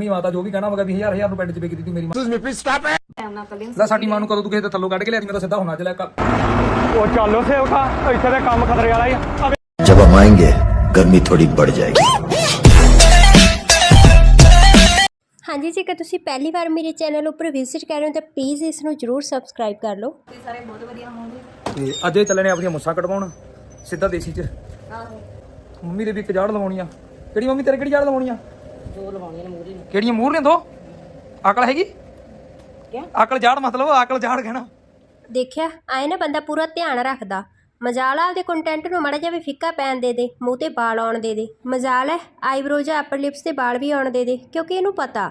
Mummy ਮਾਤਾ ਜੋ ਵੀ ਕਹਿਣਾ ਹੋਗਾ 20000 ਹਜ਼ਾਰ ਨੂੰ ਪਿੰਡ ਚ ਵੇਚ ਦਿੱਤੀ ਮੇਰੀ ਮਾਂ ਟਾਈਮ ਨਾਲ ਕੱਲੇ ਲੈ ਸਾਡੀ ਮਾਂ ਨੂੰ ਕਦੋਂ ਤੂੰ ਕਿਸੇ ਦੇ ਥੱਲੋਂ ਕੱਢ ਕੇ ਲਿਆ ਮੈਂ ਤਾਂ ਸਿੱਧਾ ਹੋਣਾ ਚ ਲੈ ਕੱਲ ਉਹ ਚੱਲੋ ਸੇਵਕਾ ਇੱਥੇ ਤੇ ਕੰਮ ਖਤਰੇ ਵਾਲਾ ਹੀ ਆ जब हम आएंगे गर्मी थोड़ी बढ़ जाएगी ਹਾਂਜੀ ਜੇਕਰ ਤੁਸੀਂ ਪਹਿਲੀ ਵਾਰ ਮੇਰੇ ਚੈਨਲ ਉੱਪਰ ਵਿਜ਼ਿਟ ਕਰ ਰਹੇ ਹੋ ਤਾਂ ਪਲੀਜ਼ ਇਸ ਨੂੰ ਜਰੂਰ ਸਬਸਕ੍ਰਾਈਬ ਕਰ ਲਓ ਤੁਸੀਂ ਸਾਰੇ ਬਹੁਤ ਵਧੀਆ ਹੋਵੋਗੇ ਤੇ ਅੱਜ ਇਹ ਚੱਲਣੇ ਆਪਣੀਆਂ ਮੁੱਛਾਂ ਕਟਵਾਉਣ ਸਿੱਧਾ ਦੇਸੀ ਚ ਆਹੋ ਮੰਮੀ ਦੇ ਵੀ ਇੱਕ ਜਾੜ ਲਵਾਉਣੀ ਆ ਕਿਹੜੀ ਮੰਮੀ ਤੇਰੇ ਕਿਹੜੀ ਜਾੜ ਲਵਾਉਣੀ ਆ ਜੋ ਲਵਾਉਣੀ ਨੇ ਮੂਰੀ ਨੂੰ ਕਿਹੜੀਆਂ ਦੋ? ਅਕਲ ਹੈਗੀ? ਕਿਆ? ਅਕਲ ਜਾੜ ਮਤਲਬ ਅਕਲ ਜਾੜ ਕਹਿਣਾ। ਦੇਖਿਆ ਆਏ ਨਾ ਬੰਦਾ ਪੂਰਾ ਧਿਆਨ ਰੱਖਦਾ। ਮਜਾਲ ਆ ਉਹਦੇ ਕੰਟੈਂਟ ਨੂੰ ਮਾੜਾ ਜਿਹਾ ਵੀ ਫਿੱਕਾ ਪੈਣ ਦੇ ਦੇ ਮੂੰਹ ਤੇ ਵਾਲ ਆਉਣ ਦੇ ਦੇ। ਮਜਾਲ ਹੈ ਆਈਬ੍ਰੋ ਜਾਂ ਅਪਰ ਲਿਪਸ ਤੇ ਵਾਲ ਵੀ ਆਉਣ ਦੇ ਦੇ ਕਿਉਂਕਿ ਇਹਨੂੰ ਪਤਾ।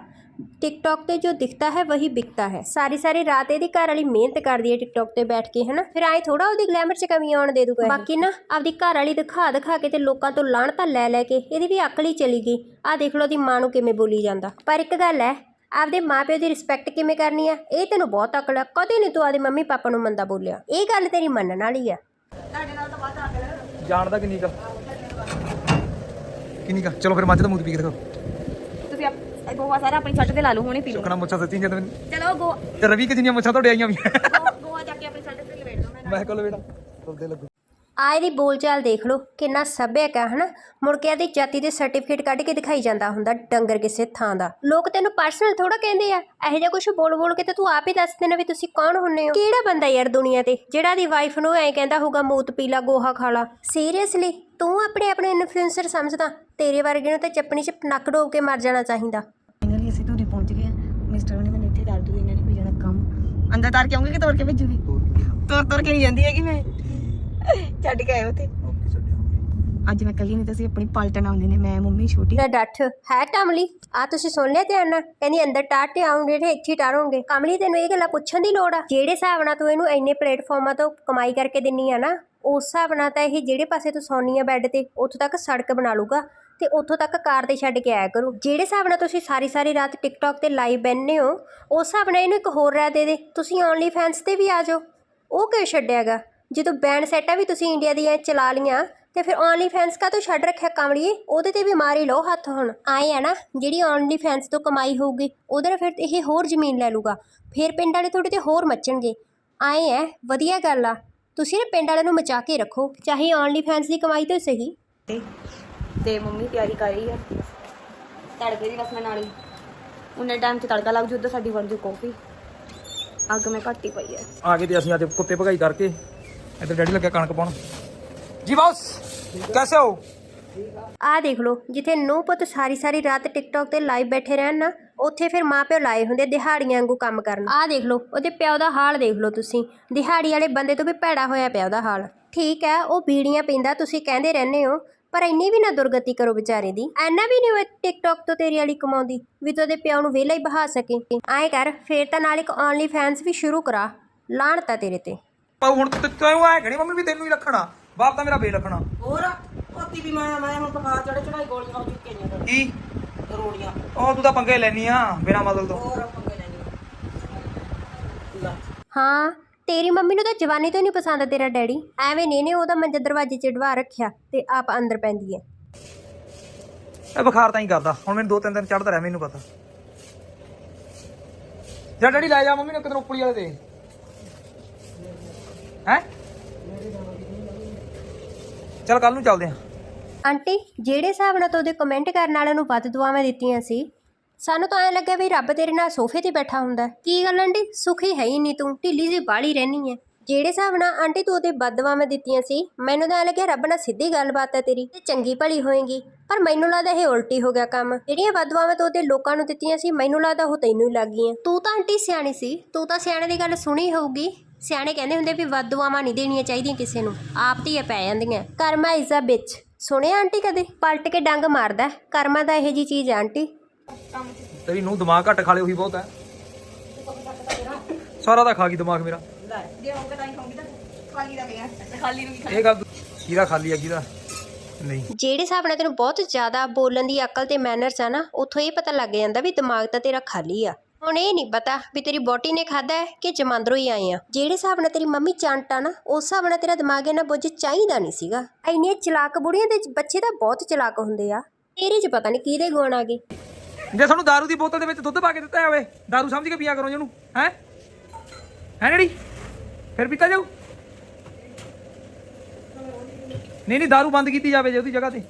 ਟਿਕਟੌਕ ਤੇ ਜੋ ਦਿਖਤਾ ਹੈ ਵਹੀ ਬਿਕਤਾ ਹੈ। ਸਾਰੀ ਸਾਰੀ ਰਾਤ ਇਹਦੀ ਘਰ ਵਾਲੀ ਮਿਹਨਤ ਕਰਦੀ ਹੈ ਟਿਕਟੌਕ ਤੇ ਬੈਠ ਕੇ ਹਨਾ? ਫਿਰ ਆਏ ਥੋੜਾ ਉਹਦੀ ਗਲੈਮਰ 'ਚ ਕਮੀ ਆਉਣ ਦੇ ਦੂਗਾ। ਬਾਕੀ ਨਾ ਆਪਦੀ ਘਰ ਵਾਲੀ ਦਿਖਾ ਦਿਖਾ ਕੇ ਤੇ ਲੋਕਾਂ ਤੋਂ ਲਾਹਣਤਾਂ ਲੈ ਲੈ ਕੇ ਇਹਦੀ ਵੀ ਅਕਲ ਹੀ ਚਲੀ ਗਈ। ਆਹ ਦੇਖ ਲਓ ਦੀ ਮਾਂ ਨੂੰ ਕਿਵੇਂ ਬੋਲੀ ਜਾਂਦਾ। ਪਰ ਇੱਕ ਗੱਲ ਹੈ ਆਪਦੇ ਮਾਪਿਓ ਦੀ ਰਿਸਪੈਕਟ ਕਿਵੇਂ ਕਰਨੀ ਆ? ਇਹ ਤੈਨੂੰ ਬਹੁਤ ਅਕਲ ਆ। ਕਦੇ ਨਹੀਂ ਤੂੰ ਆਪਦੇ ਮੰਮੀ ਪਾਪਾ ਨੂੰ ਮੰਦਾ ਬੋਲਿਆ। ਇਹ ਗੱਲ ਤੇਰੀ ਮੰਨਣ ਵਾਲੀ ਆ। ਜਾਣਦਾ ਕਿੰਨੀ ਕਾ ਕਿੰਨੀ ਕਾ ਚਲੋ ਫਿਰ ਮੱਝ ਦਾ ਮੂਤ ਪੀ ਕੇ ਦਿਖਾਓ। ਇਹ ਗੋਆ ਸਾਰਾ ਆਪਣੀ ਛੱਟ ਤੇ ਲਾ ਲਓ ਹੁਣੇ ਪੀ ਲਓ। ਚੁੱਕਣਾ ਮੁੱਛਾਂ ਸੱਚੀ ਜਦ ਮੈਨੂੰ ਚਲੋ ਗੋ ਤੇ ਰਵੀ ਕਿ ਜਿੰਨੀਆਂ ਮੁੱਛਾਂ ਤੁਹਾਡੇ ਆਈਆਂ ਵੀ। ਗੋਆ ਜਾ ਕੇ ਆਪਣੀ ਛੱਟ ਤੇ ਲਵੇੜ ਦੋ ਮੈਂ ਕੋਲ ਬੇਟਾ ਤੁਰਦੇ ਲੱਗੂ। ਆ ਇਹਦੀ ਬੋਲਚਾਲ ਦੇਖ ਲਓ ਕਿੰਨਾ ਸੱਭਿਅਕ ਆ ਹਨਾ? ਮੁੜ ਕੇ ਇਹਦੀ ਜਾਤੀ ਦੇ ਸਰਟੀਫਿਕੇਟ ਕੱਢ ਕੇ ਦਿਖਾਈ ਜਾਂਦਾ ਹੁੰਦਾ ਡੰਗਰ ਕਿਸੇ ਥਾਂ ਦਾ। ਲੋਕ ਤੈਨੂੰ ਪਰਸਨਲ ਥੋੜਾ ਕਹਿੰਦੇ ਆ ਇਹੋ ਜਿਹਾ ਕੁਝ ਬੋਲ ਬੋਲ ਕੇ ਤੇ ਤੂੰ ਆਪ ਹੀ ਦੱਸ ਦੇਣਾ ਵੀ ਤੁਸੀਂ ਕੌਣ ਹੁੰਨੇ ਹੋ? ਕਿਹੜਾ ਬੰਦਾ ਯਾਰ ਦੁਨੀਆ ਤੇ ਜਿਹੜਾ ਦੀ ਵਾਈਫ ਨੂੰ ਐਂ ਕਹਿੰਦਾ ਹੋਊਗਾ ਮੂਤ ਪੀਲਾ ਗੋਹਾ ਖਾਲਾ ਸੀਰੀਅਸਲੀ ਤੂੰ ਆਪਣੇ ਆਪਣੇ ਇਨਫਲੂਐਂਸਰ ਸਮਝਦਾ ਤੇਰੇ ਵਰਗੇ ਨੂੰ ਤਾਂ ਚੱਪਣੀ 'ਚ ਨੱਕ ਡੋਬ ਕੇ ਮਰ ਜਾਣਾ ਚਾਹੀਦਾ। ਗਏ ਆ ਮਿਸਟਰ ਨੇ ਮੈਨੂੰ ਇੱਥੇ ਕਰ ਦੂ ਇਹਨਾਂ ਨੇ ਕੋਈ ਜਾਣਾ ਕੰਮ। ਅੰਦਰ ਤਾਰ ਕੇ ਆਉਂਗੇ ਕਿ ਤੋੜ ਕੇ ਭੇਜੂਗੀ? ਤੋੜ ਤੋੜ ਕੇ ਨਹੀਂ ਜਾਂਦੀ ਹੈਗੀ ਮੈਂ। ਛੱਡ ਕੇ ਆਏ ਉੱਥੇ। ਅੱਜ ਮੈਂ ਕੱਲੀ ਨਹੀਂ ਤਾਂ ਅਸੀਂ ਆਪਣੀ ਪਲਟਣ ਆਉਂਦੇ ਨੇ ਮੈਂ ਮੰਮੀ ਛੋਟੀ। ਨਾ ਡੱਠ ਹੈ ਕਮਲੀ। ਆ ਤੁਸੀਂ ਸੁਣ ਲਿਆ ਧਿਆਨ ਨਾਲ? ਕਹਿੰਦੀ ਅੰਦਰ ਟਾਟੇ ਆਉਂਗੇ ਤੇ ਇੱਥੇ ਟਾਰੋਂਗੇ ਕਮਲੀ ਤੈਨੂੰ ਇਹ ਗੱਲਾਂ ਪੁੱਛਣ ਦੀ ਲੋੜ ਆ? ਜਿਹੜੇ ਹਿਸਾਬ ਨਾਲ ਤੂੰ ਇਹਨੂੰ ਇੰਨੇ ਪਲੇਟਫਾਰਮਾਂ ਤੋਂ ਕਮਾਈ ਕਰਕੇ ਦਿੰਨੀ ਆ ਨਾ ਉਸ ਹਿਸਾਬ ਨਾਲ ਤਾਂ ਇਹ ਜਿਹੜੇ ਪਾਸੇ ਤੂੰ ਸੌਣੀ ਆ ਬੈੱਡ ਤੇ ਉੱਥੋਂ ਤੱਕ ਸੜਕ ਬਣਾ ਲੂਗਾ ਤੇ ਉੱਥੋਂ ਤੱਕ ਕਾਰ ਤੇ ਛੱਡ ਕੇ ਆਇਆ ਕਰੋ। ਜਿਹੜੇ ਹਿਸਾਬ ਨਾਲ ਤੁਸੀਂ ਸਾਰੀ ਸਾਰੀ ਰਾਤ ਟਿਕਟੌਕ ਤੇ ਲਾਈਵ ਬੈੰਨੇ ਹੋ, ਉਸ ਹਿਸਾਬ ਨਾਲ ਇਹਨੂੰ ਇੱਕ ਹੋਰ ਰਾਹ ਦੇ ਦੇ। ਤੁਸੀਂ ਓਨਲੀ ਫੈਨਸ ਤੇ ਵੀ ਆ ਜਾਓ। ਉਹ ਕਿਉਂ ਛੱਡਿਆਗਾ? ਜਦੋਂ ਬੈਂਡ ਸੈਟਾਂ ਵੀ ਤੁਸੀਂ ਇੰਡੀਆ ਦੀਆਂ ਚਲਾ ਲੀਆਂ ਤੇ ਫਿਰ ਓਨਲੀ ਫੈਨਸ ਕਾ ਤੋਂ ਛੱਡ ਰੱਖਿਆ ਕਮਲੀਏ? ਉਹਦੇ ਤੇ ਵੀ ਮਾਰੀ ਲਓ ਹੱਥ ਹੁਣ। ਆਏ ਆ ਨਾ, ਜਿਹੜੀ ਓਨਲੀ ਫੈਨਸ ਤੋਂ ਕਮਾਈ ਹੋਊਗੀ, ਉਹਦੇ ਨਾਲ ਫਿਰ ਇਹ ਹੋਰ ਜ਼ਮੀਨ ਲੈ ਲੂਗਾ ਫਿਰ ਪਿੰਡ ਵਾਲੇ ਤੁਹਾਡੇ ਤੇ ਹੋਰ ਮੱਚਣਗੇ। ਆਏ ਐ ਵਧੀਆ ਗੱਲ ਆ। ਤੁਸੀਂ ਨਾ ਪਿੰਡ ਵਾਲਿਆਂ ਨੂੰ ਮਚਾ ਕੇ ਰੱਖੋ, ਚਾਹੇ ਓਨਲੀ ਫੈਨਸ ਦੀ ਕਮਾਈ ਤੋਂ ਸਹੀ। ਤੇ ਤੇ ਮੰਮੀ ਤਿਆਰੀ ਕਰ ਰਹੀ ਆ। ਤੜਕੇ ਦੀ ਬਸ ਮੈਂ ਨਾਲ ਹੀ। ਉਹਨੇ ਟਾਈਮ 'ਚ ਤੜਕਾ ਲੱਗ ਜੂ ਉੱਧਰ ਸਾਡੀ ਬਣ ਜੂ ਕਾਫੀ ਅੱਗ ਮੈਂ ਘੱਟ ਹੀ ਪਈ ਆ। ਆ ਗਏ ਤੇ ਅਸੀਂ ਅੱਜ ਕੁੱਤੇ ਭਗਾਈ ਕਰਕੇ ਇੱਧਰ ਡੈਡੀ ਲੱਗਿਆ ਕਣਕ ਪਾਉਣ। ਜੀ ਬਾਸ ਕੈਸੇ ਹੋ? ਆ ਦੇਖ ਲਓ ਜਿੱਥੇ ਨੂੰ ਪੁੱਤ ਸਾਰੀ ਸਾਰੀ ਰਾਤ ਟਿਕਟੌਕ ਤੇ ਲਾਈਵ ਬੈਠੇ ਰਹਿਣ ਨਾ ਉੱਥੇ ਫਿਰ ਮਾਪਿਓ ਲਾਏ ਹੁੰਦੇ ਦਿਹਾੜੀਆਂ ਵਾਂਗੂ ਕੰਮ ਕਰਨ। ਆ ਦੇਖ ਲਓ ਉਹਦੇ ਪਿਓ ਦਾ ਹਾਲ ਦੇਖ ਲਓ ਤੁਸੀਂ। ਦਿਹਾੜੀ ਵਾਲੇ ਬੰਦੇ ਤੋਂ ਵੀ ਭੈੜਾ ਹੋਇਆ ਪਿਆ ਉਹਦਾ ਹਾਲ। ਠੀਕ ਹੈ ਉਹ ਬੀੜੀਆਂ ਪੀਂਦਾ ਤੁਸੀਂ ਕਹਿੰਦੇ ਰਹਿੰਦੇ ਹੋ ਪਰ ਇੰਨੀ ਵੀ ਨਾ ਦੁਰਗਤੀ ਕਰੋ ਵਿਚਾਰੇ ਦੀ। ਐਨਾ ਵੀ ਨਹੀਂ ਉਹ ਟਿਕਟੌਕ ਤੋਂ ਤੇਰੀ ਵਾਲੀ ਕਮਾਉਂਦੀ ਵੀ ਤੂੰ ਉਹਦੇ ਪਿਓ ਨੂੰ ਵਿਹਲਾ ਹੀ ਬਹਾ ਸਕੇ। ਐਂ ਕਰ ਫੇਰ ਤਾਂ ਨਾਲ ਇੱਕ ਓਨਲੀ ਫੈਨਸ ਵੀ ਸ਼ੁਰੂ ਕਰਾ ਲਾਣ ਤਾਂ ਤੇਰੇ ਤੇ। ਪਰ ਹੁਣ ਤੇ ਤੈਨੂੰ ਐ ਕਹਣੀ ਮੰਮੀ ਵੀ ਤੈਨੂੰ ਹੀ ਰੱਖਣਾ ਬਾਪ ਤਾਂ ਮੇਰਾ ਬੇ ਰੱਖਣਾ। ਹੋਰ ਪੋਤੀ ਵੀ ਮੈਂ ਮੈਂ ਹੁਣ ਪਕਾ ਚੜੇ ਚੜਾਈ ਗੋਲੀਆਂ ਹੋ ਚੁੱਕੀਆਂ ਨੇ ਕੀ? ਰੋੜੀਆਂ। ਉਹ ਤੂੰ ਤਾਂ ਪੰਗੇ ਲੈਣੀ ਆ ਬਿਨਾ ਮਤਲਬ ਤੋਂ। ਹੋਰ ਪੰਗੇ ਲੈਣੀ ਹਾਂ ਤੇਰੀ ਮੰਮੀ ਨੂੰ ਤਾਂ ਜਵਾਨੀ ਤੋਂ ਨਹੀਂ ਪਸੰਦ ਤੇਰਾ ਡੈਡੀ। ਐਵੇਂ ਨਹੀਂ ਨੇ ਉਹਦਾ ਮੰਜਾ ਦਰਵਾਜ਼ੇ 'ਚ ਢਵਾ ਰੱਖਿਆ ਤੇ ਆਪ ਅੰਦਰ ਪੈਂਦੀ ਹੈ। ਇਹ ਬੁਖਾਰ ਤਾਂ ਹੀ ਕਰਦਾ। ਹੁਣ ਮੈਨੂੰ ਦੋ ਤਿੰਨ ਦਿਨ ਚੜਦਾ ਰਿਹਾ ਮੈਨੂੰ ਪਤਾ। ਜਾ ਡੈਡੀ ਲੈ ਜਾ ਮੰਮੀ ਨੂੰ ਕਿਧਰ ਉੱਪਲੀ ਵਾਲੇ ਤੇ ਹੈ? ਚਲ ਕੱਲ ਨੂੰ ਚੱਲਦੇ ਆਂ ਆਂਟੀ ਜਿਹੜੇ ਹਿਸਾਬ ਨਾਲ ਤੂੰ ਉਹਦੇ ਕਮੈਂਟ ਕਰਨ ਵਾਲਿਆਂ ਨੂੰ ਵੱਧ ਦੁਆਵਾਂ ਦਿੱਤੀਆਂ ਸੀ ਸਾਨੂੰ ਤਾਂ ਐਂ ਲੱਗਿਆ ਵੀ ਰੱਬ ਤੇਰੇ ਨਾਲ ਸੋਫੇ ਤੇ ਬੈਠਾ ਹੁੰਦਾ ਕੀ ਗੱਲ ਆਂਟੀ? ਸੁਖੀ ਹੈ ਹੀ ਨਹੀਂ ਤੂੰ। ਢਿੱਲੀ ਜਿਹੀ ਬਾਲੀ ਰਹਿਣੀ ਹੈ। ਜਿਹੜੇ ਹਿਸਾਬ ਨਾਲ ਆਂਟੀ ਤੂੰ ਉਹਦੇ ਬਦਦੁਆਵਾਂ ਦਿੱਤੀਆਂ ਸੀ, ਮੈਨੂੰ ਤਾਂ ਐਂ ਲੱਗਿਆ ਰੱਬ ਨਾਲ ਸਿੱਧੀ ਗੱਲਬਾਤ ਹੈ ਤੇਰੀ। ਤੇ ਚੰਗੀ ਭਲੀ ਹੋਏਗੀ, ਪਰ ਮੈਨੂੰ ਲੱਗਦਾ ਇਹ ਉਲਟੀ ਹੋ ਗਿਆ ਕੰਮ। ਜਿਹੜੀਆਂ ਬਦਦੁਆਵਾਂ ਤੂੰ ਉਹਦੇ ਲੋਕਾਂ ਨੂੰ ਦਿੱਤੀਆਂ ਸੀ, ਮੈਨੂੰ ਲੱਗਦਾ ਉਹ ਤੈਨੂੰ ਹੀ ਲੱਗ ਗਈਆਂ। ਤੂੰ ਤਾਂ ਆਂਟੀ ਸਿਆਣੀ ਸੀ। ਤੂੰ ਤਾਂ ਸਿਆਣੇ ਦੀ ਗੱਲ ਸੁਣੀ ਹੋਊਗੀ। ਸਿਆਣੇ ਕਹਿੰਦੇ ਹੁੰਦੇ ਵੀ ਬਦਦੁਆਵਾਂ ਨਹੀਂ ਦੇਣੀਆਂ ਚਾਹੀਦੀਆਂ ਕਿਸੇ ਨੂੰ। ਆਪ ਧੀਆਂ ਪੈ ਜਾਂਦੀਆਂ। Karma is a bitch. ਸੁਣਿਆ ਆਂਟੀ ਕਦੇ? ਪਲਟ ਕੇ ਡੰਗ ਮਾਰਦਾ ਕਰਮਾ ਦਾ ਇਹੋ ਜੀ ਚੀਜ਼ ਆਂਟੀ। ਹੈ ਆਂਟੀ ਤੇਰੀ ਨੂੰ ਦਿਮਾਗ ਘੱਟ ਖਾ ਲਿਆ ਉਹੀ ਬਹੁਤ ਹੈ। ਸਾਰਾ ਤਾਂ ਖਾ ਗਈ ਦਿਮਾਗ ਮੇਰਾ। ਜੇ ਹੋਊਗਾ ਤਾਂ ਹੀ ਖਾਉਂਗੀ ਤਾਂ ਖਾਲੀ ਦਾ। ਗਿਆ ਖਾਲੀ ਨੂੰ ਵੀ ਇਹ ਗੱਲ ਕੀਦਾ ਖਾਲੀ ਆ ਕਿਹਦਾ ਨਹੀਂ। ਜਿਹੜੇ ਹਿਸਾਬ ਨਾਲ ਤੈਨੂੰ ਬਹੁਤ ਜ਼ਿਆਦਾ ਬੋਲਣ ਦੀ ਅਕਲ ਤੇ ਮੈਨਰਸ ਆ ਨਾ, ਉੱਥੋਂ ਇਹ ਪਤਾ ਲੱਗ ਜਾਂਦਾ ਵੀ ਦਿਮਾਗ ਤਾਂ ਤੇਰਾ ਖਾਲੀ ਆ। ਹੁਣ ਇਹ ਨਹੀਂ ਪਤਾ ਵੀ ਤੇਰੀ ਬੋਟੀ ਨੇ ਖਾਦਾ ਹੈ ਕਿ ਜਮਾਂਦਰੋਂ ਹੀ ਆਏ ਆ। ਜਿਹੜੇ ਹਿਸਾਬ ਨਾਲ ਤੇਰੀ ਮੰਮੀ ਚੰਟ ਆ ਨਾ, ਉਸ ਹਿਸਾਬ ਨਾਲ ਤੇਰਾ ਦਿਮਾਗ ਇਹਨਾਂ ਬੁੱਝ ਚਾਹੀਦਾ ਨਹੀਂ ਸੀਗਾ। ਇੰਨੀਆਂ ਚਲਾਕ ਬੁੜੀਆਂ ਦੇ ਬੱਚੇ ਤਾਂ ਬਹੁਤ ਚਲਾਕ ਹੁੰਦੇ ਆ। ਤੇਰੇ 'ਚ ਪਤਾ ਨਹੀਂ ਕਿਹਦੇ ਗੁਣ ਆ ਗਏ। ਜੇ ਤੁਹਾਨੂੰ ਦਾਰੂ ਦੀ ਬੋਤਲ ਦੇ ਵਿੱਚ ਦੁੱਧ ਪਾ ਕੇ ਦਿੱਤਾ ਜਾਵੇ ਦਾਰੂ ਸਮਝ ਕੇ ਪੀਆ ਕਰੋ ਜਿਹਨੂੰ ਹੈ? ਹੈ ਨੜੀ ਫਿਰ ਪੀਤਾ ਜਾਊ? ਨਹੀਂ ਨਹੀਂ ਦਾਰੂ ਬੰਦ ਕੀਤੀ ਜਾਵੇ ਜੇ ਉਹਦੀ ਜਗ੍ਹਾ ਤੇ।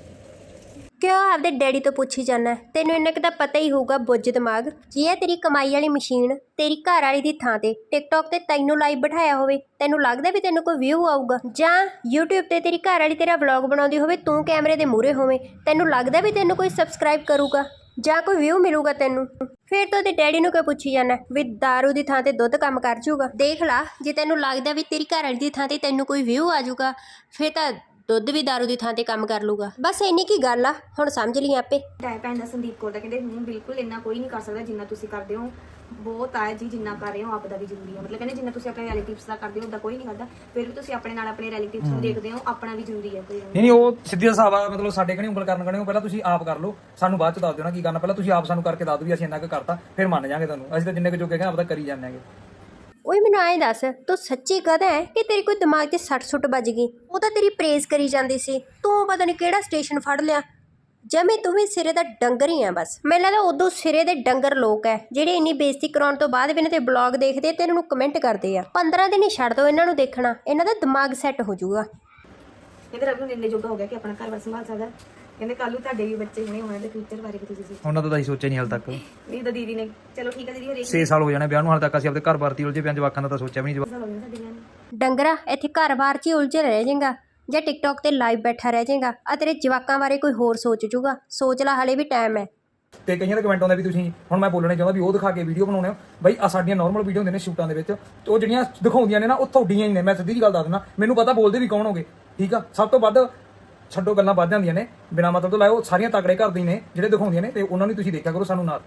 ਕਿਉਂ ਆਪਦੇ ਡੈਡੀ ਤੋਂ ਪੁੱਛੀ ਜਾਣਾ ਤੈਨੂੰ ਇੰਨਾ ਕੁ ਤਾਂ ਪਤਾ ਹੀ ਹੋਊਗਾ ਬੁੱਝ ਦਿਮਾਗ। ਜੇ ਇਹ ਤੇਰੀ ਕਮਾਈ ਵਾਲੀ ਮਸ਼ੀਨ ਤੇਰੀ ਘਰ ਵਾਲੀ ਦੀ ਥਾਂ ਤੇ ਟਿਕਟੌਕ ਤੇ ਤੈਨੂੰ ਲਾਈਵ ਬਿਠਾਇਆ ਹੋਵੇ, ਤੈਨੂੰ ਲੱਗਦਾ ਵੀ ਤੈਨੂੰ ਕੋਈ ਵਿਊ ਆਊਗਾ? ਜਾਂ YouTube ਤੇ ਤੇਰੀ ਘਰ ਵਾਲੀ ਤੇਰਾ ਵਲੌਗ ਬਣਾਉਂਦੀ ਹੋਵੇ, ਤੂੰ ਕੈਮਰੇ ਦੇ ਮੂਹਰੇ ਹੋਵੇਂ, ਤੈਨੂੰ ਲੱਗਦਾ ਵੀ ਤੈਨੂੰ ਕੋਈ ਸਬਸਕ੍ਰਾਈਬ ਕਰੂਗਾ? ਜਾਂ ਕੋਈ ਵਿਊ ਮਿਲੂਗਾ ਤੈਨੂੰ ਫਿਰ ਤਾਂ ਤੇ ਡੈਡੀ ਨੂੰ ਕਿਉਂ ਪੁੱਛੀ ਜਾਣਾ ਵੀ दारू ਦੀ ਥਾਂ ਤੇ ਦੁੱਧ ਕੰਮ ਕਰ ਜੂਗਾ ਦੇਖ ਲਾ ਜੇ ਤੈਨੂੰ ਲੱਗਦਾ ਵੀ ਤੇਰੀ ਘਰ ਵਾਲੀ ਦੀ ਥਾਂ ਤੇ ਤੈਨੂੰ ਕੋਈ ਵਿਊ ਆ ਜਾਊਗਾ ਫਿਰ ਤਾਂ ਦੁੱਧ ਵੀ दारू ਦੀ ਥਾਂ ਤੇ ਕੰਮ ਕਰ ਲੂਗਾ ਬਸ ਇੰਨੀ ਕੀ ਗੱਲ ਆ ਹੁਣ ਸਮਝ ਲਈ ਆਪੇ ਡੈ ਭੈਣ ਦਾ ਸੰਦੀਪ ਕੌਰ ਦਾ ਕਹਿੰਦੇ ਹੂੰ ਬਿਲਕੁਲ ਇੰਨਾ ਕੋਈ ਨਹੀਂ ਕਰ ਸਕਦਾ ਜਿੰਨਾ ਤੁਸੀਂ ਕਰਦੇ ਹੋ ਬਹੁਤ ਆ ਜੀ ਜਿੰਨਾ ਕਰ ਰਹੇ ਹੋ ਆਪ ਦਾ ਵੀ ਜ਼ਰੂਰੀ ਹੈ ਮਤਲਬ ਕਹਿੰਦੇ ਜਿੰਨਾ ਤੁਸੀਂ ਆਪਣੇ ਰਿਲੇਟਿਵਸ ਦਾ ਕਰਦੇ ਹੋ ਉਦਾਂ ਕੋਈ ਨਹੀਂ ਕਰਦਾ ਫਿਰ ਵੀ ਤੁਸੀਂ ਆਪਣੇ ਨਾਲ ਆਪਣੇ ਰਿਲੇਟਿਵਸ ਨੂੰ ਦੇਖਦੇ ਹੋ ਆਪਣਾ ਵੀ ਜ਼ਰੂਰੀ ਹੈ ਕੋਈ ਨਹੀਂ ਨਹੀਂ ਉਹ ਸਿੱਧੀ ਹਿਸਾਬ ਆ ਮਤਲਬ ਸਾਡੇ ਕਣੀ ਉਂਗਲ ਕਰਨ ਕਣੀ ਪਹਿਲਾਂ ਤੁਸੀਂ ਆਪ ਕਰ ਲਓ। ਸਾਨੂੰ ਬਾਅਦ ਚ ਦੱਸ ਦਿਓ ਨਾ ਕੀ ਕਰਨਾ। ਪਹਿਲਾਂ ਤੁਸੀਂ ਆਪ ਸਾਨੂੰ ਕਰਕੇ ਦੱਸ ਦਿਓ ਵੀ ਅਸੀਂ ਇੰਨਾ ਕੁ ਕਰਤਾ ਫਿਰ ਮੰਨ ਜਾਾਂਗੇ ਤੁਹਾਨੂੰ। ਅਸੀਂ ਤਾਂ ਜਿੰਨੇ ਕੁ ਜੋਗੇ ਹੈਗੇ ਆਪਦਾ ਕਰੀ ਜਾਂਦੇ ਆਂਗੇ ਓਏ ਮੈਨੂੰ ਐਂ ਦੱਸ ਤੂੰ ਸੱਚੀ ਕਹਦਾ ਹੈ ਕਿ ਤੇਰੇ ਕੋਈ ਦਿਮਾਗ 'ਚ ਸੱਟ ਸੁੱਟ ਵੱਜ ਗਈ? ਉਹ ਤਾਂ ਤੇਰੀ ਪ੍ਰੇਜ਼ ਕਰੀ ਜਾਂਦੀ ਸੀ। ਤੂੰ ਪਤਾ ਨਹੀਂ ਕਿਹੜਾ ਸਟੇਸ਼ਨ ਫੜ ਲਿਆ। ਜਮੇ ਤੂੰ ਵੀ ਸਿਰੇ ਦਾ ਡੰਗਰ ਹੀ ਆ ਬਸ। ਮੈਨੂੰ ਲੱਗਦਾ ਉਦੋਂ ਸਿਰੇ ਦੇ ਡੰਗਰ ਲੋਕ ਐ ਜਿਹੜੇ ਇੰਨੀ ਬੇਇੱਜ਼ਤੀ ਕਰਾਉਣ ਤੋਂ ਬਾਅਦ ਵੀ ਇਹਨਾਂ ਤੇ ਬਲੌਗ ਦੇਖਦੇ ਤੇ ਇਹਨਾਂ ਨੂੰ ਕਮੈਂਟ ਕਰਦੇ ਆ। 15 ਦਿਨ ਹੀ ਛੱਡ ਦੋ ਇਹਨਾਂ ਨੂੰ ਦੇਖਣਾ ਇਹਨਾਂ ਦਾ ਦਿਮਾਗ ਸੈੱਟ ਹੋ ਜਾਊਗਾ। ਕਹਿੰਦੇ ਰਵੀ ਨੂੰ ਇੰਨੇ ਜੋਗਾ ਹੋ ਗਿਆ ਕਿ ਆਪਣਾ ਘਰ-ਬਾਰ ਸੰਭਾਲ ਸਕਦਾ। ਕਹਿੰਦੇ ਕੱਲ ਨੂੰ ਤੁਹਾਡੇ ਵੀ ਬੱਚੇ ਹੋਣੇ ਹੋਣੇ ਤੇ ਫਿਊਚਰ ਬਾਰੇ ਵੀ ਤੁਸੀਂ ਸੋਚੋ। ਉਹਨਾਂ ਦਾ ਤਾਂ ਅਸੀਂ ਸੋਚਿਆ ਨਹੀਂ ਹਾਲ ਤੱਕ। ਨਹੀਂ ਤਾਂ ਦੀਦੀ ਨੇ ਚਲੋ ਠੀਕ ਹੈ ਦੀਦੀ ਹਰੇਕ 6 ਸਾਲ ਹੋ ਜਾਣੇ ਵਿਆਹ ਨੂੰ ਹਾਲ ਤੱਕ ਅਸੀਂ ਆਪਣੇ ਘਰ-ਬਾਰ ਦੀ ਉਲਝੇ ਪਿਆ ਜਵਾਕਾਂ ਦਾ ਤਾਂ ਸੋਚਿਆ ਵੀ ਨਹੀਂ ਸਾਲ ਹੋ ਨੇ ਡੰਗਰਾ ਇੱਥੇ ਘਰ-ਬਾਰ 'ਚ ਹੀ ਉਲਝੇ ਰਹਿ ਜਾਏਗਾ। ਜਾਂ ਟਿਕਟੌਕ ਤੇ ਲਾਈਵ ਬੈਠਾ ਰਹਿ ਜਾਏਗਾ ਆ ਤੇਰੇ ਜਵਾਕਾਂ ਬਾਰੇ ਕੋਈ ਹੋਰ ਸੋਚ ਜੂਗਾ। ਸੋਚ ਲੈ, ਹਲੇ ਵੀ ਟਾਈਮ ਹੈ। ਤੇ ਕਈਆਂ ਦੇ ਕਮੈਂਟ ਆਉਂਦੇ ਵੀ ਤੁਸੀਂ, ਹੁਣ ਮੈਂ ਬੋਲਣਾ ਚਾਹੁੰਦਾ ਵੀ ਉਹ ਦਿਖਾ ਕੇ ਵੀਡੀਓ ਬਣਾਉਣੇ ਹੋ। ਬਈ ਆ ਸਾਡੀਆਂ ਨਾਰਮਲ ਵੀਡੀਓ ਹੁੰਦੀਆਂ ਨੇ ਸ਼ੂਟਾਂ ਦੇ ਵਿੱਚ, ਤੇ ਉਹ ਜਿਹੜੀਆਂ ਦਿਖਾਉਂਦੀਆਂ ਨੇ ਨਾ, ਉਹ ਤੁਹਾਡੀਆਂ ਹੀ ਨੇ। ਮੈਂ ਸਿੱਧੀ ਜੀ ਗੱਲ ਦੱਸ ਦਿੰਦਾ, ਮੈਨੂੰ ਪਤਾ ਬੋਲਦੇ ਵੀ ਕੌਣ ਹੋਗੇ, ਠੀਕ ਆ? ਸਭ ਤੋਂ ਵੱਧ ਛੱਡੋ ਗੱਲਾਂ ਵੱਧ ਜਾਂਦੀਆਂ ਨੇ, ਬਿਨਾਂ ਮਤਲਬ ਤੋਂ ਲਾਏ ਉਹ ਸਾਰੀਆਂ ਤਕੜੇ ਘਰ ਦੇ ਹੀ ਨੇ, ਜਿਹੜੇ ਦਿਖਾਉਂਦੀਆਂ ਨੇ, ਤੇ ਉਹਨਾਂ ਨੂੰ ਤੁਸੀਂ ਦੇਖਿਆ ਕਰੋ ਸਾਨੂੰ ਨਾਲ।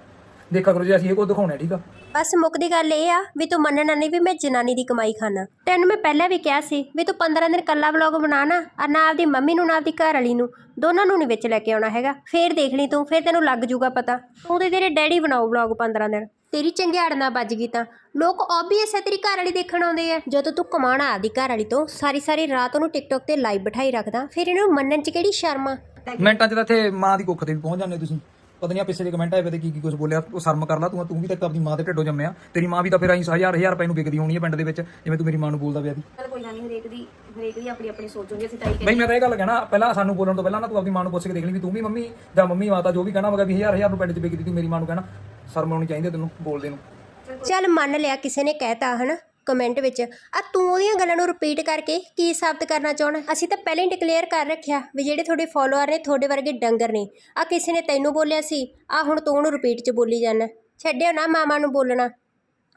ਦੇਖਿਆ ਕਰੋ ਜੇ ਅਸੀਂ ਇਹ ਕੁਝ ਦਿਖਾਉਣੇ ਠੀਕ ਆ? ਬਸ ਮੁੱਕਦੀ ਗੱਲ ਇਹ ਆ ਵੀ ਤੂੰ ਮੰਨਣਾ ਨਹੀਂ ਵੀ ਮੈਂ ਜਨਾਨੀ ਦੀ ਕਮਾਈ ਖਾਣਾ ਤੈਨੂੰ ਮੈਂ ਪਹਿਲਾਂ ਵੀ ਕਿਹਾ ਸੀ ਵੀ ਤੂੰ 15 ਦਿਨ ਕੱਲਾ ਵਲੌਗ ਬਣਾਣਾ ਆ ਨਾ ਆਪਦੀ ਮੰਮੀ ਨੂੰ ਨਾ ਆਪਦੀ ਘਰ ਵਾਲੀ ਨੂੰ ਦੋਨਾਂ ਨੂੰ ਨਹੀਂ ਵਿੱਚ ਲੈ ਕੇ ਆਉਣਾ ਹੈਗਾ। ਫੇਰ ਦੇਖ ਲਈ ਤੂੰ ਫੇਰ ਤੈਨੂੰ ਲੱਗ ਜੂਗਾ ਪਤਾ। ਤੂੰ ਤੇ ਤੇਰੇ ਡੈਡੀ ਬਣਾਓ ਵਲੌਗ 15 ਦਿਨ। ਤੇਰੀ ਚੰਗਿਆੜ ਨਾ ਵੱਜ ਗਈ ਤਾਂ। ਲੋਕ ਆਬਵੀਅਸ ਹੈ ਤੇਰੀ ਘਰ ਵਾਲੀ ਦੇਖਣ ਆਉਂਦੇ ਆ। ਜਦੋਂ ਤੂੰ ਕਮਾਣਾ ਆਪਦੀ ਘਰ ਵਾਲੀ ਤੋਂ ਸਾਰੀ ਸਾਰੀ ਰਾਤ ਉਹਨੂੰ ਟਿਕਟੌਕ ਤੇ ਲਾਈਵ ਬਿਠਾਈ ਰੱਖਦਾ ਫਿਰ ਇਹਨੂੰ ਮੰਨਣ 'ਚ ਕਿਹੜੀ ਸ਼ਰਮ ਆ? ਮਿੰਟਾਂ 'ਚ ਤਾਂ ਇੱਥੇ ਮਾਂ ਦੀ ਕੁੱਖ ਤੇ ਵੀ ਪਹੁੰਚ ਜਾਂਦੇ ਤੁਸੀਂ। ਪਤਾ ਨਹੀਂ ਆ ਪਿੱਛੇ ਦੇ ਕਮੈਂਟ ਆਏ ਵੇ ਤੇ ਕੀ ਕੀ ਕੁਝ ਬੋਲਿਆ ਉਹ ਸ਼ਰਮ ਕਰ ਲਾ ਤੂੰ ਤੂੰ ਵੀ ਤਾਂ ਆਪਣੀ ਮਾਂ ਦੇ ਢਿੱਡੋਂ ਜੰਮਿਆ। ਤੇਰੀ ਮਾਂ ਵੀ ਤਾਂ ਫਿਰ ਐਂ ਹਜ਼ਾਰ ਹਜ਼ਾਰ ਰੁਪਏ ਨੂੰ ਵਿਕਦੀ ਹੋਣੀ ਹੈ ਪਿੰਡ ਦੇ ਵਿੱਚ ਜਿਵੇਂ ਤੂੰ ਮੇਰੀ ਮਾਂ ਨੂੰ ਬੋਲਦਾ ਪਿਆ ਸੀ। ਚਲ ਕੋਈ ਗੱਲ ਨਹੀਂ ਹਰੇਕ ਦੀ ਹਰੇਕ ਦੀ ਆਪਣੀ ਆਪਣੀ ਸੋਚ ਹੁੰਦੀ ਹੈ, ਅਸੀਂ ਤਾਂ ਇਹ ਬਈ ਮੈਂ ਤਾਂ ਇਹ ਗੱਲ ਕਹਿਣਾ ਪਹਿਲਾਂ ਸਾਨੂੰ ਬੋਲਣ ਤੋਂ ਪਹਿਲਾਂ ਨਾ ਤੂੰ ਆਪਣੀ ਮਾਂ ਨੂੰ ਪੁੱਛ ਕੇ ਦੇਖ ਲਈ ਵੀ ਤੂੰ ਵੀ ਮੰਮੀ ਜਾਂ ਮੰਮੀ ਮਾਤਾ ਜੋ ਵੀ ਕਹਿਣਾ ਹੋਗਾ ਵੀ ਹਜ਼ਾਰ ਹਜ਼ਾਰ ਨੂੰ ਪਿੰਡ 'ਚ ਵਿਕਦੀ ਤੂੰ ਮੇਰੀ ਮਾਂ ਨੂੰ ਕਹਿਣਾ ਸ਼ਰਮ ਆਉਣੀ ਚਾਹੀਦੀ ਤੈਨੂੰ ਬੋਲਦੇ ਨੂੰ। ਚੱਲ ਮੰਨ ਲਿਆ ਕਿਸੇ ਨੇ ਕਹਿਤਾ ਹਨਾ? ਕਮੈਂਟ ਵਿੱਚ, ਆ ਤੂੰ ਉਹਦੀਆਂ ਗੱਲਾਂ ਨੂੰ ਰਿਪੀਟ ਕਰਕੇ ਕੀ ਸਾਬਤ ਕਰਨਾ ਚਾਹਣਾ ਅਸੀਂ ਤਾਂ ਪਹਿਲਾਂ ਹੀ ਡਿਕਲੇਅਰ ਕਰ ਰੱਖਿਆ ਵੀ ਜਿਹੜੇ ਤੁਹਾਡੇ ਫੋਲੋਅਰ ਨੇ, ਤੁਹਾਡੇ ਵਰਗੇ ਡੰਗਰ ਨੇ। ਆ ਕਿਸੇ ਨੇ ਤੈਨੂੰ ਬੋਲਿਆ ਸੀ, ਆ ਹੁਣ ਤੂੰ ਉਹਨੂੰ ਰਿਪੀਟ 'ਚ ਬੋਲੀ ਜਾਣਾ ਛੱਡਿਓ ਨਾ ਮਾਮਾ ਨੂੰ ਬੋਲਣਾ।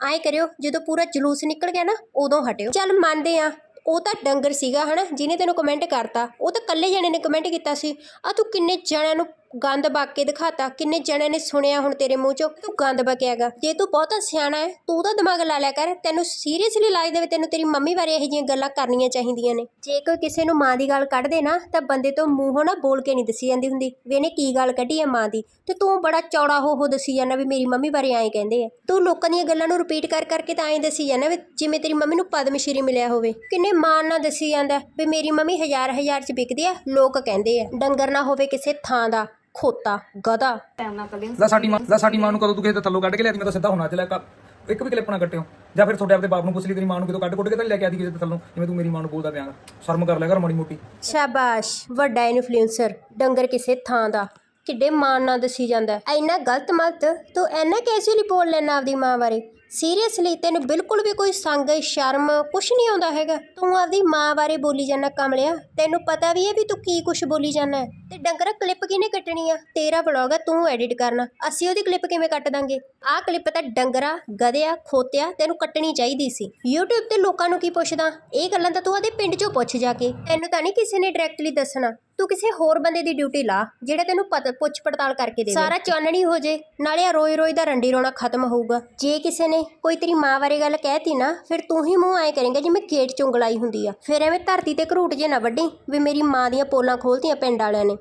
ਆਏ ਕਰਿਓ, ਜਦੋਂ ਪੂਰਾ ਜਲੂਸ ਨਿਕਲ ਗਿਆ ਨਾ, ਉਦੋਂ ਹਟਿਓ। ਚੱਲ ਮੰਨਦੇ ਆ, ਉਹ ਤਾਂ ਡੰਗਰ ਸੀਗਾ, ਹਨਾ, ਜਿਹਨੇ ਤੈਨੂੰ ਕਮੈਂਟ ਕਰਤਾ। ਉਹ ਤਾਂ ਇਕੱਲੇ ਜਣੇ ਨੇ ਕਮੈਂਟ ਕੀਤਾ ਸੀ। ਆ ਤੂੰ ਕਿੰਨੇ ਜਣਿਆਂ ਨੂੰ ਗੰਦ ਬਕ ਕੇ ਦਿਖਾਤਾ। ਕਿੰਨੇ ਜਣਿਆਂ ਨੇ ਸੁਣਿਆ ਹੁਣ ਤੇਰੇ ਮੂੰਹ ਚੋਂ ਤੂੰ ਗੰਦ ਬਕਿਆਗਾ ਜੇ ਤੂੰ ਬਹੁਤਾ ਸਿਆਣਾ ਹੈ, ਤੂੰ ਤਾਂ ਦਿਮਾਗ ਲਾ ਲਿਆ ਕਰ। ਤੈਨੂੰ ਸੀਰੀਅਸਲੀ ਲੱਗਦਾ ਵੀ ਤੈਨੂੰ ਤੇਰੀ ਮੰਮੀ ਬਾਰੇ ਇਹੋ ਜਿਹੀਆਂ ਗੱਲਾਂ ਕਰਨੀਆਂ ਚਾਹੀਦੀਆਂ ਨੇ। ਜੇ ਕੋਈ ਕਿਸੇ ਨੂੰ ਮਾਂ ਦੀ ਗੱਲ ਕੱਢ ਦੇ ਨਾ, ਤਾਂ ਬੰਦੇ ਤੋਂ ਮੂੰਹੋਂ ਨਾ ਬੋਲ ਕੇ ਨਹੀਂ ਦੱਸੀ ਜਾਂਦੀ ਹੁੰਦੀ। ਵੀ ਇਹਨੇ ਕੀ ਗੱਲ ਕੱਢੀ ਹੈ ਮਾਂ ਦੀ? ਤੇ ਤੂੰ ਬੜਾ ਚੌੜਾ ਹੋ ਹੋ ਦੱਸੀ ਜਾਂਦਾ ਵੀ ਮੇਰੀ ਮੰਮੀ ਬਾਰੇ ਐਂ ਕਹਿੰਦੇ ਆ। ਤੂੰ ਲੋਕਾਂ ਦੀਆਂ ਗੱਲਾਂ ਨੂੰ ਰਿਪੀਟ ਕਰ ਕਰਕੇ ਤਾਂ ਐਂ ਦੱਸੀ ਜਾਂਦਾ ਵੀ ਜਿਵੇਂ ਤੇਰੀ ਮੰਮੀ ਨੂੰ ਪਦਮ ਸ਼੍ਰੀ ਮਿਲਿਆ ਹੋਵੇ। ਕਿੰਨੇ ਮਾਣ ਨਾਲ ਦੱਸੀ ਜਾਂਦਾ ਵੀ ਮੇਰੀ ਮੰਮੀ ਹਜ਼ਾਰ ਹਜ਼ਾਰ ਚ ਵਿਕਦੀ ਆ, ਲੋਕ ਕਹਿੰਦੇ ਆ, ਡੰਗਰ ਨਾ ਹੋਵੇ ਕਿਸੇ ਥਾਂ ਦਾ। ਖੋਤਾ ਗਧਾ। ਟਾਈਮ ਲੈ ਸਾਡੀ ਮਾਂ ਲੈ ਸਾਡੀ ਮਾਂ ਨੂੰ ਕਦੋਂ ਤੂੰ ਕਿਸੇ ਦੇ ਥੱਲੋਂ ਕੱਢ ਕੇ ਲਿਆਦੀ ਮੈਂ ਤਾਂ ਸਿੱਧਾ ਹੋਣਾ ਚ ਲੈ ਕੇ ਇੱਕ ਵੀ ਕਲਿੱਪ ਨਾ ਕੱਟਿਓ। ਜਾਂ ਫਿਰ ਤੁਹਾਡੇ ਆਪਦੇ ਬਾਪ ਨੂੰ ਪੁੱਛ ਲਈ ਤੇਰੀ ਮਾਂ ਨੂੰ ਕਿਤੋਂ ਕੱਢ ਕੁੱਟ ਕੇ ਤਾਂ ਨੀ ਲੈ ਕੇ ਆਦੀ ਕਿਸੇ ਦੇ ਥੱਲੋਂ? ਜਿਵੇਂ ਤੂੰ ਮੇਰੀ ਮਾਂ ਨੂੰ ਬੋਲਦਾ ਪਿਆਗਾ ਸ਼ਰਮ ਕਰ ਲਿਆ ਕਰ ਮਾੜੀ ਮੋਟੀ। ਸ਼ਾਬਾਸ਼ ਵੱਡਾ ਇਨਫਲੂਐਂਸਰ ਡੰਗਰ ਕਿਸੇ ਥਾਂ ਦਾ। ਕਿੱਡੇ ਮਾਣ ਨਾਲ ਦੱਸੀ ਜਾਂਦਾ। ਇੰਨਾ ਗਲਤ ਮਲਤ ਤੂੰ ਐਨਾ ਕੈਸੂਅਲੀ ਬੋਲ ਲੈਣਾ ਆਪਦੀ ਮਾਂ ਬਾਰੇ? ਸੀਰੀਅਸਲੀ ਤੈਨੂੰ ਬਿਲਕੁਲ ਵੀ ਕੋਈ ਸੰਗ, ਸ਼ਰਮ ਕੁਛ ਨਹੀਂ ਆਉਂਦਾ ਹੈਗਾ। ਤੂੰ ਆਪਦੀ ਮਾਂ ਬਾਰੇ ਬੋਲੀ ਜਾਂਦਾ ਕਮਲਿਆ। ਤੈਨੂੰ ਪਤਾ ਵੀ ਹੈ ਵੀ ਤੂੰ ਕੀ ਕੁਛ ਬੋਲੀ ਜਾਂਦਾ ਤੇ ਡੰਗਰਾ ਕਲਿੱਪ ਕਿਹਨੇ ਕੱਟਣੀ ਆ? ਤੇਰਾ ਵਲੌਗ ਆ, ਤੂੰ ਐਡਿਟ ਕਰਨਾ। ਅਸੀਂ ਉਹਦੀ ਕਲਿੱਪ ਕਿਵੇਂ ਕੱਟ ਦਾਂਗੇ? ਆਹ ਕਲਿੱਪ ਤਾਂ ਡੰਗਰਾ, ਗਧਿਆ, ਖੋਤਿਆ ਤੈਨੂੰ ਕੱਟਣੀ ਚਾਹੀਦੀ ਸੀ। YouTube ਤੇ ਲੋਕਾਂ ਨੂੰ ਕੀ ਪੁੱਛਦਾ? ਇਹ ਗੱਲਾਂ ਤਾਂ ਤੂੰ ਉਹਦੇ ਪਿੰਡ 'ਚੋਂ ਪੁੱਛ ਜਾ ਕੇ। ਤੈਨੂੰ ਤਾਂ ਨਹੀਂ ਕਿਸੇ ਨੇ ਡਾਇਰੈਕਟਲੀ ਦੱਸਣਾ। ਤੂੰ ਕਿਸੇ ਹੋਰ ਬੰਦੇ ਦੀ ਡਿਊਟੀ ਲਾ ਜਿਹੜਾ ਤੈਨੂੰ ਪਤਾ ਪੁੱਛ ਪੜਤਾਲ ਕਰਕੇ ਦੇਵੇ। ਸਾਰਾ ਚਾਨਣੀ ਹੋ ਜੇ ਨਾਲੇ ਆ ਰੋਈ ਰੋਈ ਦਾ ਰੰਡੀ ਰੋਣਾ ਖਤਮ ਹੋਊਗਾ। ਜੇ ਕਿਸੇ ਨੇ ਕੋਈ ਤੇਰੀ ਮਾਂ ਬਾਰੇ ਗੱਲ ਕਹਿਤੀ ਨਾ ਫਿਰ ਤੂੰ ਹੀ ਮੂੰਹ ਐ ਕਰੇਂਗਾ ਜਿਵੇਂ ਗੇਟ ਚ ਉਂਗਲਾਈ ਹੁੰਦੀ ਆ। ਫਿਰ ਐਵੇਂ ਧਰਤੀ ਤੇ ਘਰੂਟ ਜੇ ਨਾ ਵੱਡੀ ਵੀ ਮੇਰੀ ਮਾਂ ਦੀਆਂ ਪੋਲਾਂ ਖੋਲਤੀਆਂ ਪਿੰਡ ਵਾਲਿਆਂ ਨੇ।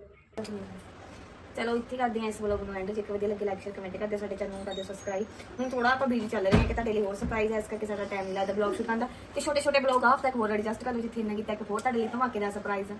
ਚਲੋ ਇੱਥੇ ਕਰਦੇ ਹਾਂ ਇਸ ਵਲੋਗ ਨੂੰ ਐਂਡ ਜੇਕਰ ਵਧੀਆ ਲੱਗੇ ਲਾਈਕ ਸ਼ੇਅਰ ਕਮੈਂਟ ਕਰਦੇ ਸਾਡੇ ਚੈਨਲ ਨੂੰ ਕਰਦੇ ਸਬਸਕ੍ਰਾਈਬ ਹੁਣ ਥੋੜਾ ਆਪਾਂ ਬਿਜ਼ੀ ਚੱਲ ਰਹੇ ਹਾਂ ਕਿ ਤੁਹਾਡੇ ਲਈ ਹੋਰ ਸਰਪ੍ਰਾਈਜ਼ ਹੈ ਇਸ ਕਰਕੇ ਸਾਡਾ ਟਾਈਮ ਨਹੀਂ ਲੱਗਦਾ ਬਲੌਗ ਸ਼ੂਟ ਕਰਨ ਦਾ। ਤੇ ਛੋਟੇ ਛੋਟੇ ਬਲੌਗ ਆਫ ਤੱਕ ਹੋਰ ਐਡਜਸਟ ਕਰ ਲਓ ਜਿੱਥੇ ਇੰਨਾ ਕੀਤਾ ਇੱਕ ਹੋਰ ਤੁਹਾਡੇ ਲਈ ਧਮਾਕੇਦਾਰ ਸਰਪ੍ਰਾਈਜ਼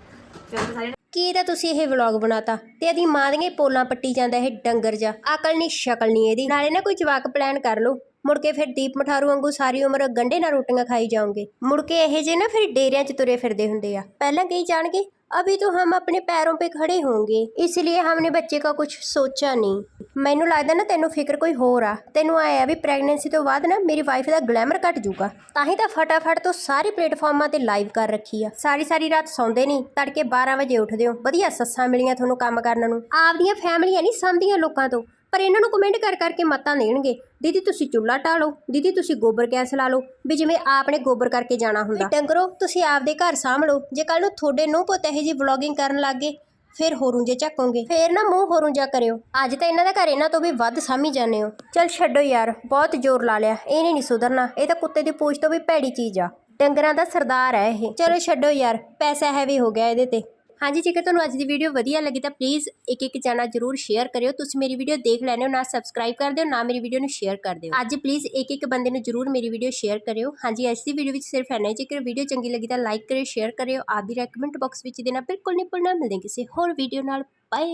ਚਲੋ ਸਾਰੇ ਕੀ ਇਹਦਾ ਤੁਸੀਂ ਇਹ ਵਲੌਗ ਬਣਾਤਾ? ਤੇ ਇਹਦੀ ਮਾਂ ਦੀਆਂ ਪੋਲਾਂ ਪੱਟੀ ਜਾਂਦਾ ਇਹ ਡੰਗਰ ਜਾ ਅਕਲ ਨਹੀਂ ਸ਼ਕਲ ਨਹੀਂ ਇਹਦੀ। ਨਾਲੇ ਨਾ ਕੋਈ ਜਵਾਕ ਪਲਾਨ ਕਰ ਲਓ। ਮੁੜ ਕੇ ਫਿਰ ਦੀਪ ਮਠਾਰੂ ਵਾਂਗੂ ਸਾਰੀ ਉਮਰ ਗੰਡੇ ਨਾਲ ਰੋਟੀਆਂ ਖਾਈ ਜਾਓਗੇ। ਮੁੜ ਕੇ ਇਹ ਜੇ ਨਾ ਫਿਰ ਡੇਰਿਆਂ 'ਚ ਤੁਰੇ ਫਿਰਦੇ ਹੁੰਦੇ ਆ। ਪਹਿਲਾਂ ਕਹੀ ਜਾਣਗੇ अभी तो हम अपने पैरों पे खड़े होंगे इसलिए हमने बच्चे का कुछ सोचा नहीं ਮੈਨੂੰ ਲੱਗਦਾ ਨਾ ਤੈਨੂੰ ਫਿਕਰ ਕੋਈ ਹੋਰ ਆ ਤੈਨੂੰ ਆਇਆ ਵੀ ਪ੍ਰੈਗਨੈਂਸੀ ਤੋਂ ਬਾਅਦ ਨਾ ਮੇਰੀ ਵਾਈਫ ਦਾ ਗਲੈਮਰ ਘਟ ਜਾਊਗਾ ਤਾਂ ਹੀ ਤਾਂ ਫਟਾਫਟ ਤੋਂ ਸਾਰੇ ਪਲੇਟਫਾਰਮਾਂ ਤੇ ਲਾਈਵ ਕਰ ਰੱਖੀ ਆ ਸਾਰੀ ਸਾਰੀ ਰਾਤ ਸੌਂਦੇ ਨਹੀਂ ਤੜਕੇ 12 ਵਜੇ ਉੱਠਦੇ ਹੋ ਵਧੀਆ ਸੱਸਾਂ ਮਿਲੀਆਂ ਤੁਹਾਨੂੰ ਕੰਮ ਕਰਨ ਨੂੰ ਆਪਦੀਆਂ ਫੈਮਲੀਆਂ ਨਹੀਂ ਸੰਦੀਆਂ ਲੋਕਾਂ ਤੋਂ ਪਰ ਇਹਨਾਂ ਨੂੰ ਕਮੈਂਟ ਕਰ ਕਰਕੇ ਮਤਾਂ ਦੇਣਗੇ। ਦੀਦੀ ਤੁਸੀਂ ਚੁੱਲ੍ਹਾ ਟਾਲੋ ਦੀਦੀ ਤੁਸੀਂ ਗੋਬਰ ਗੈਸ ਲਾ ਲਓ। ਵੀ ਜਿਵੇਂ ਆਪਨੇ ਗੋਬਰ ਕਰਕੇ ਜਾਣਾ ਹੁੰਦਾ। ਡੰਗਰੋ ਤੁਸੀਂ ਆਪਦੇ ਘਰ ਸਾਂਭ ਲਓ ਜੇ ਕੱਲ ਨੂੰ ਤੁਹਾਡੇ ਨੂੰ ਪੁੱਤ ਇਹ ਜੀ ਵਲੌਗਿੰਗ ਕਰਨ ਲੱਗੇ ਫਿਰ ਹੋਰੂ ਜੇ ਚੱਕੋਗੇ ਫੇਰ ਨਾ ਮੂੰਹ ਹੋਰੂ ਜਾ ਕਰਿਓ। ਅੱਜ ਤਾਂ ਇਹਨਾਂ ਦਾ ਘਰ ਇਹਨਾਂ ਤੋਂ ਵੀ ਵੱਧ ਸਾਮੀ ਜਾਂਦੇ ਹੋ। ਚਲ ਛੱਡੋ ਯਾਰ ਬਹੁਤ ਜ਼ੋਰ ਲਾ ਲਿਆ। ਇਹਨੇ ਨਹੀਂ ਸੁਧਰਨਾ। ਇਹ ਤਾਂ ਕੁੱਤੇ ਦੀ ਪੂਛ ਤੋਂ ਵੀ ਭੈੜੀ ਚੀਜ਼ ਆ। ਡੰਗਰਾਂ ਦਾ ਸਰਦਾਰ ਹੈ ਇਹ। ਚਲੋ ਛੱਡੋ ਯਾਰ ਪੈਸਾ ਹੈਵੀ ਹੋ ਗਿਆ ਇਹਦੇ ਤੇ। ਹਾਂਜੀ, ਜੇਕਰ ਤੁਹਾਨੂੰ ਅੱਜ ਦੀ ਵੀਡੀਓ ਵਧੀਆ ਲੱਗੀ ਤਾਂ ਪਲੀਜ਼ ਇੱਕ ਇੱਕ ਜਾਣਾ ਜਰੂਰ ਸ਼ੇਅਰ ਕਰਿਓ। ਤੁਸੀਂ ਮੇਰੀ ਵੀਡੀਓ ਦੇਖ ਲੈਣੇ ਹੋ, ਨਾ ਸਬਸਕ੍ਰਾਈਬ ਕਰ ਦਿਓ ਨਾ ਮੇਰੀ ਵੀਡੀਓ ਨੂੰ ਸ਼ੇਅਰ ਕਰ ਦਿਓ ਅੱਜ ਪਲੀਜ਼ ਇੱਕ ਇੱਕ ਬੰਦੇ ਨੂੰ ਜਰੂਰ ਮੇਰੀ ਵੀਡੀਓ ਸ਼ੇਅਰ ਕਰਿਓ। ਹਾਂਜੀ, ਅੱਜ ਦੀ ਵੀਡੀਓ ਵਿੱਚ ਸਿਰਫ ਇੰਨਾ ਹੀ। ਜੇਕਰ ਵੀਡੀਓ ਚੰਗੀ ਲੱਗੀ ਤਾਂ ਲਾਈਕ ਕਰਿਓ ਸ਼ੇਅਰ ਕਰਿਓ। ਆਪ ਦੀ ਰეკਮੈਂਟ ਬਾਕਸ ਵਿੱਚ ਦੇਣਾ ਬਿਲਕੁਲ ਨਹੀਂ ਭੁੱਲਣਾ ਮਿਲਦੇ ਕਿਸੇ ਹੋਰ ਵੀਡੀਓ ਨਾਲ। ਬਾਏ